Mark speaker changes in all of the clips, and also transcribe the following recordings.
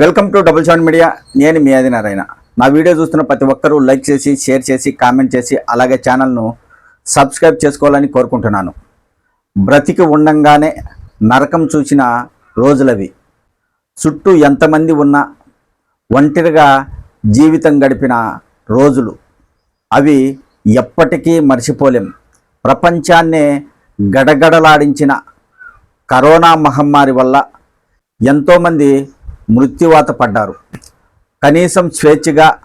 Speaker 1: Welcome to double seven media. నేను మీ అది నారాయణ. నా వీడియో చూస్తున్న ప్రతి ఒక్కరూ లైక్ చేసి షేర్ చేసి కామెంట్ చేసి అలాగే ఛానల్ను సబ్స్క్రైబ్ చేసుకోవాలని కోరుకుంటున్నాను. బ్రతికి ఉండంగానే నరకం చూసిన రోజులవి. చుట్టూ ఎంతమంది ఉన్నా ఒంటరిగా జీవితం గడిపిన రోజులు. అవి ఎప్పటికీ మర్చిపోలేం. ప్రపంచాన్నే గడగడలాడించిన కరోనా మహమ్మారి వల్ల ఎంతోమంది మృత్యువాత పడ్డారు. కనీసం స్వేచ్ఛగా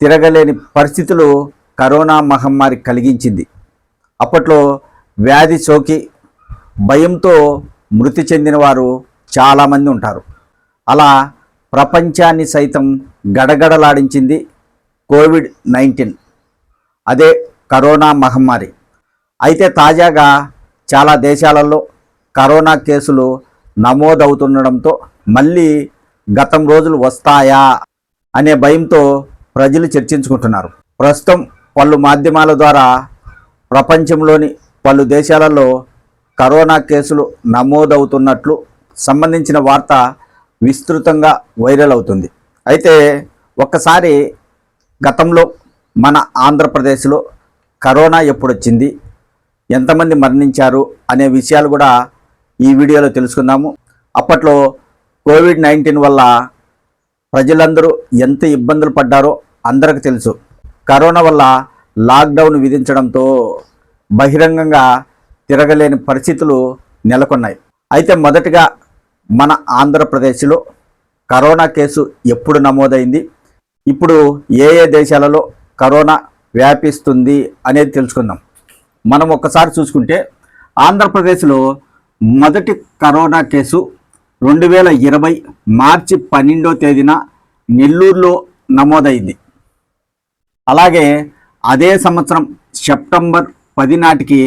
Speaker 1: తిరగలేని పరిస్థితులు కరోనా మహమ్మారి కలిగించింది. అప్పట్లో వ్యాధి సోకి భయంతో మృతి చెందిన వారు చాలామంది ఉంటారు. అలా ప్రపంచాన్ని సైతం గడగడలాడించింది కోవిడ్ నైన్టీన్. అదే కరోనా మహమ్మారి. అయితే తాజాగా చాలా దేశాలలో కరోనా కేసులు నమోదవుతుండడంతో మళ్ళీ గతం రోజులు వస్తాయా అనే భయంతో ప్రజలు చర్చించుకుంటున్నారు. ప్రస్తుతం పలు మాధ్యమాల ద్వారా ప్రపంచంలోని పలు దేశాలలో కరోనా కేసులు నమోదవుతున్నట్లు సంబంధించిన వార్త విస్తృతంగా వైరల్ అవుతుంది. అయితే ఒక్కసారి గతంలో మన ఆంధ్రప్రదేశ్లో కరోనా ఎప్పుడొచ్చింది? ఎంతమంది మరణించారు? అనే విషయాలు కూడా ఈ వీడియోలో తెలుసుకుందాము. అప్పట్లో కోవిడ్ నైన్టీన్ వల్ల ప్రజలందరూ ఎంత ఇబ్బందులు పడ్డారో అందరికి తెలుసు. కరోనా వల్ల లాక్డౌన్ విధించడంతో బహిరంగంగా తిరగలేని పరిస్థితులు నెలకొన్నాయి. అయితే మొదటగా మన ఆంధ్రప్రదేశ్లో కరోనా కేసు ఎప్పుడు నమోదైంది? ఇప్పుడు ఏ ఏ దేశాలలో కరోనా వ్యాపిస్తుంది అనేది తెలుసుకుందాం. మనం ఒక్కసారి చూసుకుంటే ఆంధ్రప్రదేశ్లో మొదటి కరోనా కేసు రెండు వేల ఇరవై మార్చి పన్నెండో తేదీన నెల్లూరులో నమోదైంది. అలాగే అదే సంవత్సరం సెప్టెంబర్ పది నాటికి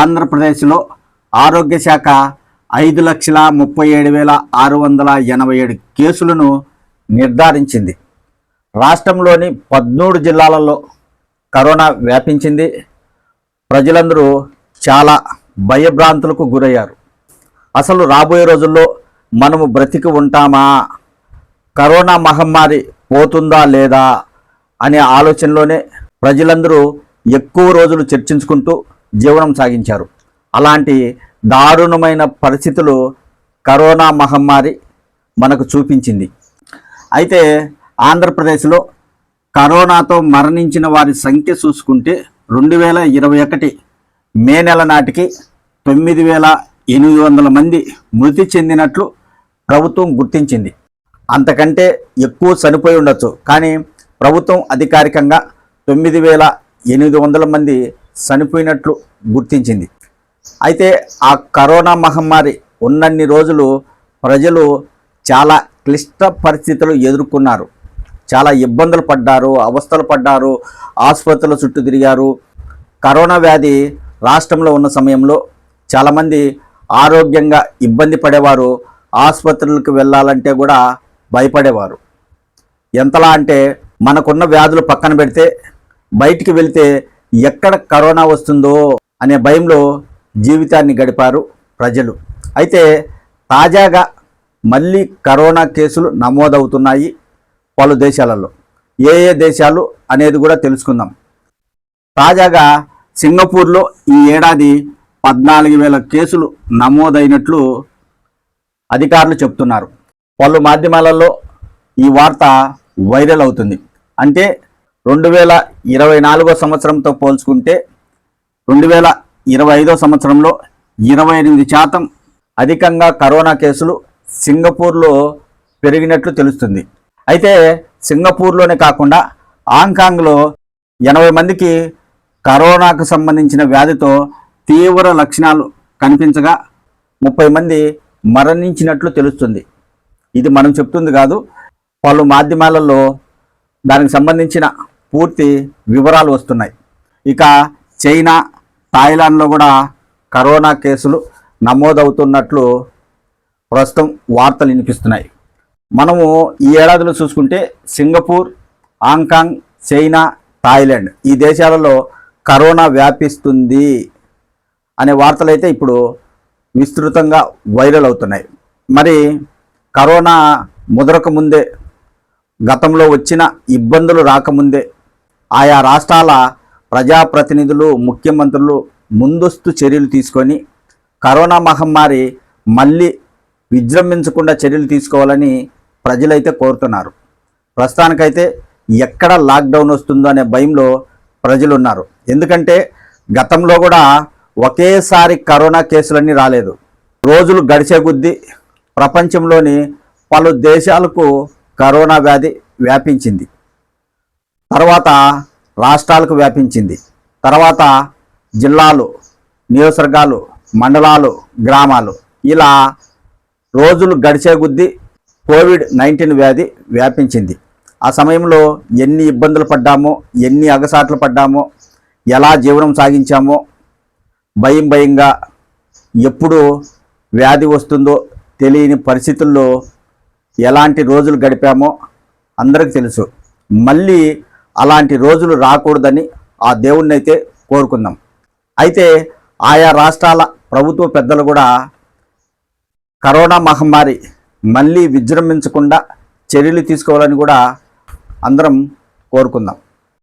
Speaker 1: ఆంధ్రప్రదేశ్లో ఆరోగ్య శాఖ ఐదు లక్షల ముప్పై ఏడు వేల ఆరు వందల ఎనభై ఏడు కేసులను నిర్ధారించింది. రాష్ట్రంలోని పద్మూడు జిల్లాలలో కరోనా వ్యాపించింది. ప్రజలందరూ చాలా భయభ్రాంతులకు గురయ్యారు. అసలు రాబోయే రోజుల్లో మనము బ్రతికి ఉంటామా? కరోనా మహమ్మారి పోతుందా లేదా అనే ఆలోచనలోనే ప్రజలందరూ ఎక్కువ రోజులు చర్చించుకుంటూ జీవనం సాగించారు. అలాంటి దారుణమైన పరిస్థితులు కరోనా మహమ్మారి మనకు చూపించింది. అయితే ఆంధ్రప్రదేశ్లో కరోనాతో మరణించిన వారి సంఖ్య చూసుకుంటే రెండు వేల ఇరవై ఒకటి మే నెల నాటికి తొమ్మిది వేల ఎనిమిది వందల మంది మృతి చెందినట్లు ప్రభుత్వం గుర్తించింది. అంతకంటే ఎక్కువ చనిపోయి ఉండొచ్చు. కానీ ప్రభుత్వం అధికారికంగా తొమ్మిది వేల ఎనిమిది వందల మంది చనిపోయినట్లు గుర్తించింది. అయితే ఆ కరోనా మహమ్మారి ఉన్నన్ని రోజులు ప్రజలు చాలా క్లిష్ట పరిస్థితులు ఎదుర్కొన్నారు. చాలా ఇబ్బందులు పడ్డారు అవస్థలు పడ్డారు ఆసుపత్రుల చుట్టూ తిరిగారు. కరోనా వ్యాధి రాష్ట్రంలో ఉన్న సమయంలో చాలామంది ఆరోగ్యంగా ఇబ్బంది పడేవారు ఆసుపత్రులకు వెళ్ళాలంటే కూడా భయపడేవారు. ఎంతలా అంటే మనకున్న వ్యాధులు పక్కన పెడితే బయటికి వెళితే ఎక్కడ కరోనా వస్తుందో అనే భయంలో జీవితాన్ని గడిపారు ప్రజలు. అయితే తాజాగా మళ్ళీ కరోనా కేసులు నమోదవుతున్నాయి పలు దేశాలలో. ఏ ఏ దేశాలు అనేది కూడా తెలుసుకుందాం. తాజాగా సింగపూర్లో ఈ ఏడాది పద్నాలుగు వేల కేసులు నమోదైనట్లు అధికారులు చెప్తున్నారు. పలు మాధ్యమాలలో ఈ వార్త వైరల్ అవుతుంది. అంటే రెండు వేల ఇరవై నాలుగో సంవత్సరంతో పోల్చుకుంటే రెండు వేల ఇరవై ఐదో సంవత్సరంలో ఇరవై ఎనిమిది శాతం అధికంగా కరోనా కేసులు సింగపూర్లో పెరిగినట్లు తెలుస్తుంది. అయితే సింగపూర్లోనే కాకుండా హాంకాంగ్లో ఎనభై మందికి కరోనాకు సంబంధించిన వ్యాధితో తీవ్ర లక్షణాలు కనిపించగా ముప్పై మంది మరణించినట్లు తెలుస్తుంది. ఇది మనం చెప్తుంది కాదు పలు మాధ్యమాలలో దానికి సంబంధించిన పూర్తి వివరాలు వస్తున్నాయి. ఇక చైనా థాయిలాండ్లో కూడా కరోనా కేసులు నమోదవుతున్నట్లు ప్రస్తుతం వార్తలు వినిపిస్తున్నాయి. మనము ఈ ఏడాదిలో చూసుకుంటే సింగపూర్ హాంకాంగ్ చైనా థాయిలాండ్ ఈ దేశాలలో కరోనా వ్యాపిస్తుంది అనే వార్తలు అయితే ఇప్పుడు విస్తృతంగా వైరల్ అవుతున్నాయి. మరి కరోనా ముదరక ముందే గతంలో వచ్చిన ఇబ్బందులు రాకముందే ఆయా రాష్ట్రాల ప్రజాప్రతినిధులు ముఖ్యమంత్రులు ముందస్తు చర్యలు తీసుకొని కరోనా మహమ్మారి మళ్ళీ విజృంభించకుండా చర్యలు తీసుకోవాలని ప్రజలైతే కోరుతున్నారు. ప్రస్తుతానికైతే ఎక్కడ లాక్డౌన్ వస్తుందో అనే భయంలో ప్రజలు ఉన్నారు ఎందుకంటే గతంలో కూడా ఒకేసారి కరోనా కేసులన్నీ రాలేదు. రోజులు గడిచే కొద్దీ ప్రపంచంలోని పలు దేశాలకు కరోనా వ్యాధి వ్యాపించింది. తర్వాత రాష్ట్రాలకు వ్యాపించింది. తర్వాత జిల్లాలు నియోజకవర్గాలు మండలాలు గ్రామాలు ఇలా రోజులు గడిచే కొద్దీ కోవిడ్ నైన్టీన్ వ్యాధి వ్యాపించింది. ఆ సమయంలో ఎన్ని ఇబ్బందులు పడ్డామో ఎన్ని అగసాట్లు పడ్డామో ఎలా జీవనం సాగించామో భయం భయంగా ఎప్పుడు వ్యాధి వస్తుందో తెలియని పరిస్థితుల్లో ఎలాంటి రోజులు గడిపామో అందరికీ తెలుసు. మళ్ళీ అలాంటి రోజులు రాకూడదని ఆ దేవుణ్ణి అయితే కోరుకుందాం. అయితే ఆయా రాష్ట్రాల ప్రభుత్వ పెద్దలు కూడా కరోనా మహమ్మారి మళ్ళీ విజృంభించకుండా చర్యలు తీసుకోవాలని కూడా అందరం కోరుకుందాం.